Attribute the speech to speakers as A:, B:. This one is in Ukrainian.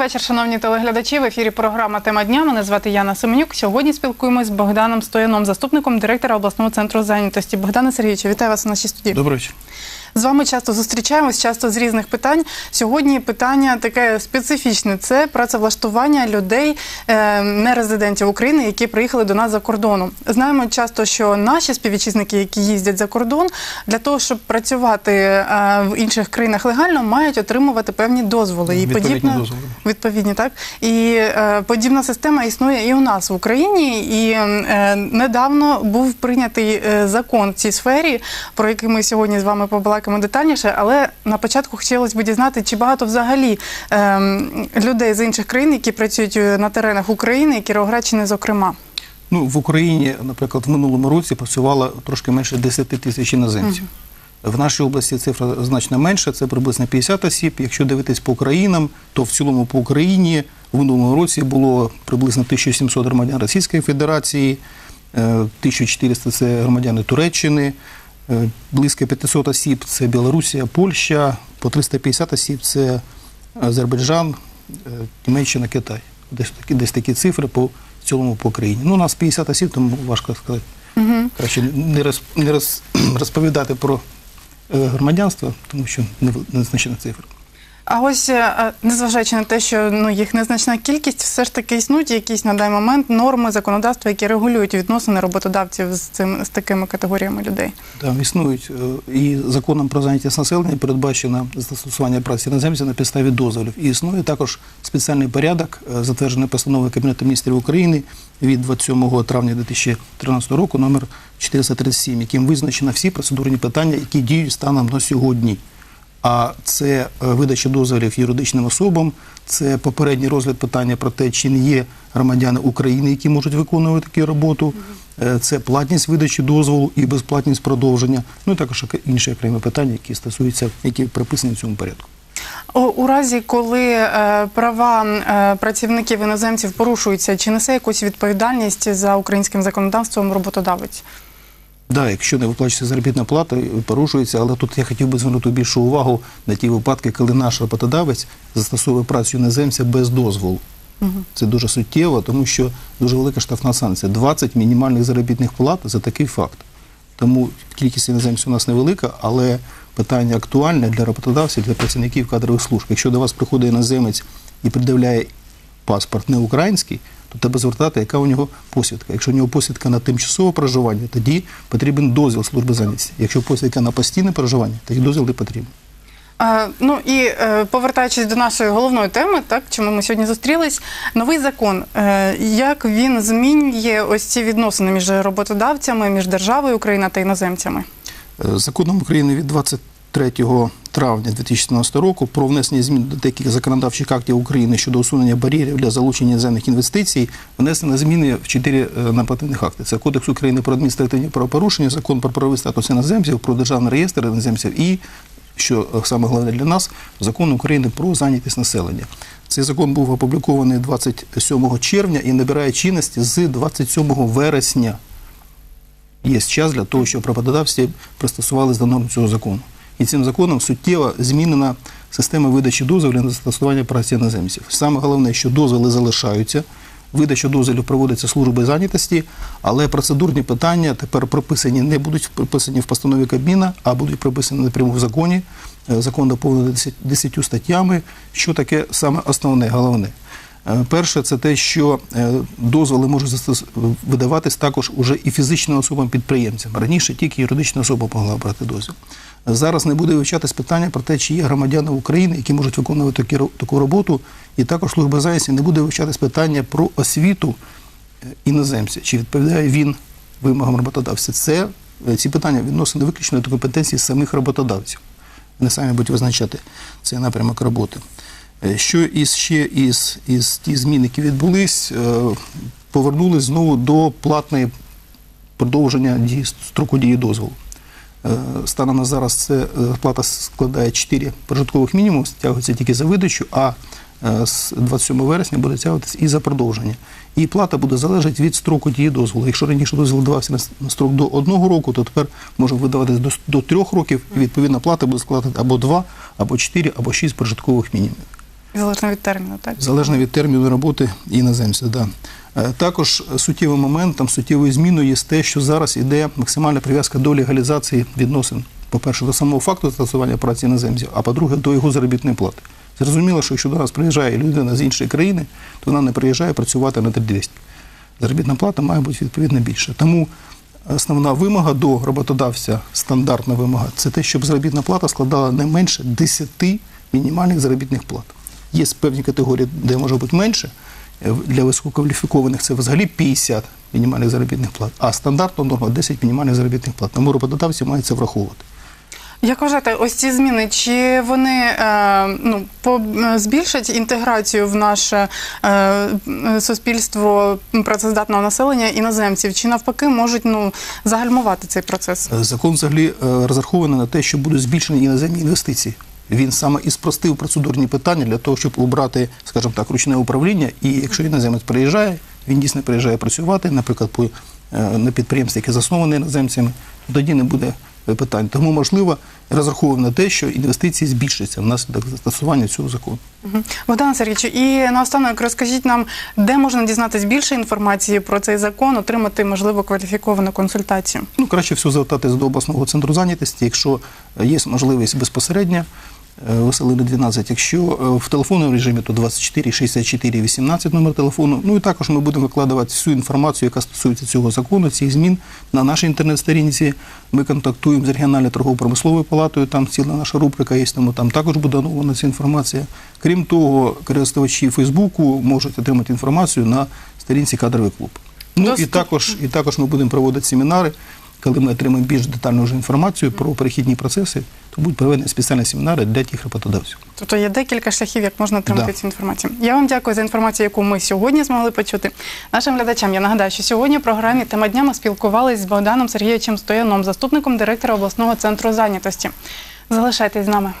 A: вечір, шановні телеглядачі. В ефірі програма Тема дня. Мене звати Яна Семенюк. Сьогодні спілкуємось з Богданом Стояном, заступником директора обласного центру зайнятості. Богдане Сергійовичу, вітаю вас у нашій студії.
B: Добрий вечір.
A: З вами часто зустрічаємось, часто з різних питань. Сьогодні питання таке специфічне: це працевлаштування людей, е, нерезидентів України, які приїхали до нас за кордоном. Знаємо часто, що наші співвітчизники, які їздять за кордон, для того, щоб працювати е, в інших країнах легально, мають отримувати певні дозволи. І
B: Відповідні
A: подібна
B: дозволи.
A: відповідні, так і е, подібна система існує і у нас в Україні. І недавно був прийнятий закон в цій сфері, про який ми сьогодні з вами побалакаємо детальніше. Але на початку хотілося б дізнати, чи багато взагалі е, людей з інших країн, які працюють е, на теренах України, і Кіровоградщини, зокрема.
B: Ну, в Україні, наприклад, в минулому році працювало трошки менше 10 тисяч іноземців. В нашій області цифра значно менша, це приблизно 50 осіб. Якщо дивитись по країнам, то в цілому по Україні в минулому році було приблизно 1700 громадян Російської Федерації, е, 1400 – це громадяни Туреччини, е, близько 500 осіб – це Білорусія, Польща, по 350 осіб – це Азербайджан, е, Німеччина, Китай. Десь такі, десь такі цифри по цілому по країні. Ну, у нас 50 осіб, тому важко сказати. Краще не, роз, не роз, розповідати про е, громадянство, тому що не- незначна цифра.
A: А ось е, незважаючи на те, що ну їх незначна кількість, все ж таки існують якісь на даний момент норми законодавства, які регулюють відносини роботодавців з цим з такими категоріями людей.
B: Там існують е, і законом про зайнятість населення передбачено застосування праці іноземців на підставі дозволів. І існує також спеціальний порядок, е, затверджений постановою Кабінету міністрів України від 27 травня 2013 року, номер 437, яким визначено всі процедурні питання, які діють станом на сьогодні. А це е, видача дозволів юридичним особам, це попередній розгляд питання про те, чи не є громадяни України, які можуть виконувати таку роботу. Е, Це платність видачі дозволу і безплатність продовження. Ну і також інші окремі питання, які стосуються, які приписані в цьому порядку.
A: У, разі, коли е, права працівників іноземців порушуються, чи несе якусь відповідальність за українським законодавством роботодавець?
B: Да, якщо не виплачується заробітна плата, порушується, але тут я хотів би звернути більшу увагу на ті випадки, коли наш роботодавець застосовує працю іноземця без дозволу. Це дуже суттєво, тому що дуже велика штрафна санкція 20 мінімальних заробітних плат за такий факт. Тому кількість іноземців у нас невелика, але питання актуальне для роботодавців, для працівників кадрових служб. Якщо до вас приходить іноземець і придивляє паспорт не український, то треба звертати, яка у нього посвідка. Якщо у нього посвідка на тимчасове проживання, тоді потрібен дозвіл служби зайнятості. Якщо посвідка на постійне проживання, тоді дозвіл не потрібен.
A: Ну і е, повертаючись до нашої головної теми, так чому ми сьогодні зустрілись, новий закон. Е, як він змінює ось ці відносини між роботодавцями, між державою Україна та іноземцями?
B: Е, Законом України від 23 травня 2017 року про внесення змін до деяких законодавчих актів України щодо усунення бар'єрів для залучення іноземних інвестицій внесено зміни в чотири е, нормативних акти. Це Кодекс України про адміністративні правопорушення, Закон про правовий статус іноземців, про державний реєстр іноземців і що е, саме головне для нас, закон України про зайнятість населення. Цей закон був опублікований 27 червня і набирає чинності з 27 вересня є час для того, щоб роботодавці пристосувалися до норм цього закону. І цим законом суттєво змінена система видачі дозволів на застосування праці іноземців. Саме головне, що дозволи залишаються, видача дозволів проводиться службою зайнятості, але процедурні питання тепер прописані не будуть прописані в постанові Кабміна, а будуть прописані напряму в законі. Е, Закон доповнений 10 10 статтями. Що таке саме основне, головне? Е, Перше, це те, що е, дозволи можуть видаватись також уже і фізичним особам-підприємцям. Раніше тільки юридична особа могла брати дозвіл. Зараз не буде вивчатись питання про те, чи є громадяни України, які можуть виконувати таку роботу, і також служба зайнятості не буде вивчатись питання про освіту е, іноземця, чи відповідає він вимогам роботодавця. Це ці питання відносини виключно до компетенції самих роботодавців. Вони самі будуть визначати цей напрямок роботи. Е, Що із ще із, із ті зміни, які відбулись, е, повернулись знову до платної продовження дії, строку дії дозволу. Е, Станом на зараз це плата складає 4 прожиткових мінімум, стягується тільки за видачу, а з 27 вересня буде стягуватися і за продовження. І плата буде залежати від строку дії дозволу. Якщо раніше дозвіл давався на строк до одного року, то тепер може видаватися до, до трьох років, і відповідна плата буде складати або 2, або 4, або 6 прожиткових мінімумів.
A: Залежно від терміну, так?
B: залежно від терміну роботи іноземця. Да. Е, Також суттєвим моментом, суттєвою зміною є те, що зараз іде максимальна прив'язка до легалізації відносин. По-перше, до самого факту застосування праці іноземців, а по-друге, до його заробітної плати. Зрозуміло, що якщо до нас приїжджає людина з іншої країни, то вона не приїжджає працювати на 3200. Заробітна плата має бути відповідно більше. Тому основна вимога до роботодавця, стандартна вимога, це те, щоб заробітна плата складала не менше 10 мінімальних заробітних плат. Є певні категорії, де може бути менше. Е, Для висококваліфікованих це взагалі 50 мінімальних заробітних плат, а стандартна норма 10 мінімальних заробітних плат. Тому роботодавці мають це враховувати.
A: Як вважаєте, ось ці зміни, чи вони е, ну, по, е, збільшать інтеграцію в наше суспільство працездатного населення іноземців, чи навпаки можуть ну, загальмувати цей процес?
B: Закон взагалі розрахований на те, що будуть збільшені іноземні інвестиції. Він саме і спростив процедурні питання для того, щоб убрати, скажімо так, ручне управління. І якщо іноземець приїжджає, він дійсно приїжджає працювати, наприклад, по, е, на підприємстві, яке засноване іноземцями, тоді не буде питань. Тому, можливо, розраховуємо на те, що інвестиції збільшаться внаслідок застосування цього закону.
A: Богдан Сергійович, і наостанок розкажіть нам, де можна дізнатись більше інформації про цей закон, отримати можливо кваліфіковану консультацію.
B: Ну, краще всього звертатись до обласного центру зайнятості, якщо є можливість безпосередньо. Е, Веселини 12. Якщо е, в телефонному режимі, то 24 64 18 номер телефону. Ну і також ми будемо викладувати всю інформацію, яка стосується цього закону, цих змін на нашій інтернет-сторінці. Ми контактуємо з регіональною торгово-промисловою палатою, там ціла наша рубрика є, тому там також буде оновлена ця інформація. Крім того, користувачі Фейсбуку можуть отримати інформацію на сторінці кадровий клуб. Ну і також, і також ми будемо проводити семінари. Коли ми отримаємо більш детальну вже інформацію про перехідні процеси, то будуть проведені спеціальні семінари для тих роботодавців.
A: Тобто є декілька шляхів, як можна отримати
B: Да.
A: цю інформацію. Я вам дякую за інформацію, яку ми сьогодні змогли почути. Нашим глядачам я нагадаю, що сьогодні в програмі тема дня ми спілкувалися з Богданом Сергійовичем Стояном, заступником директора обласного центру зайнятості. Залишайтесь з нами.